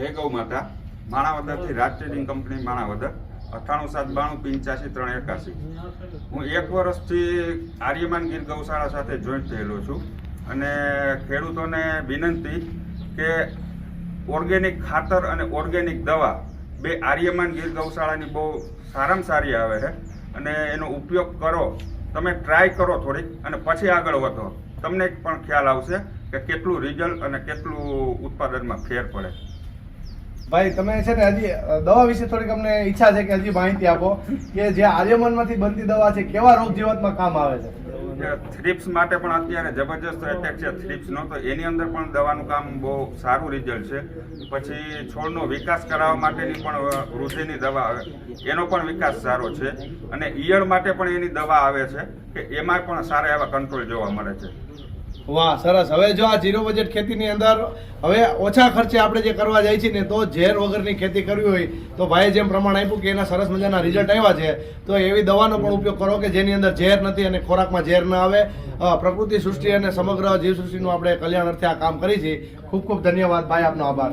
જય ગૌ માતા, માણાવદરથી રાજ ટ્રેડિંગ કંપની માણાવદર અઠ્ઠાણું સાત બાણું, પંચ્યાસી ત્રણ એકાસી હું એક વર્ષથી આર્યમાન ગીર ગૌશાળા સાથે જોઈન્ટ થયેલો છું અને ખેડૂતોને વિનંતી કે ઓર્ગેનિક ખાતર અને ઓર્ગેનિક દવા બે આર્યમાન ગીર ગૌશાળાની બહુ સારામાં સારી આવે છે અને એનો ઉપયોગ કરો. તમે ટ્રાય કરો થોડીક અને પછી આગળ વધો. તમને પણ ખ્યાલ આવશે કે કેટલું રિઝલ્ટ અને કેટલું ઉત્પાદનમાં ફેર પડે. ભાઈ, તમે છે ને હજી દવા વિશે થોડીક અમને ઈચ્છા છે કે હજી માહિતી આપો કે જે આર્યમનમાંથી બનતી દવા છે, કેવા રોગ જીવતમાં કામ આવે છે? થ્રિપ્સ માટે પણ અત્યારે જબરજસ્ત એટેક છે થ્રિપ્સનો તો એની અંદર પણ દવાનું કામ બહુ સારું રિઝલ્ટ છે. પછી છોડનો વિકાસ કરાવવા માટેની પણ વૃદ્ધિની દવા આવે. એનો પણ વિકાસ સારો છે. અને ઈયળ માટે પણ એની દવા આવે છે, કે એમાં પણ સારા એવા કંટ્રોલ જોવા મળે છે. વાહ, સરસ. હવે જો આ ઝીરો બજેટ ખેતીની અંદર હવે ઓછા ખર્ચે આપણે જે કરવા જાય છે ને તો ઝેર વગરની ખેતી કરવી હોય તો ભાઈએ જેમ પ્રમાણ આપ્યું કે એના સરસ મજાના રિઝલ્ટ આવ્યા છે, તો એવી દવાનો પણ ઉપયોગ કરો કે જેની અંદર ઝેર નથી અને ખોરાકમાં ઝેર ન આવે. પ્રકૃતિ સૃષ્ટિ અને સમગ્ર જીવસૃષ્ટિનું આપણે કલ્યાણ અર્થે આ કામ કરી છે. ખૂબ ખૂબ ધન્યવાદ. ભાઈ, આપનો આભાર.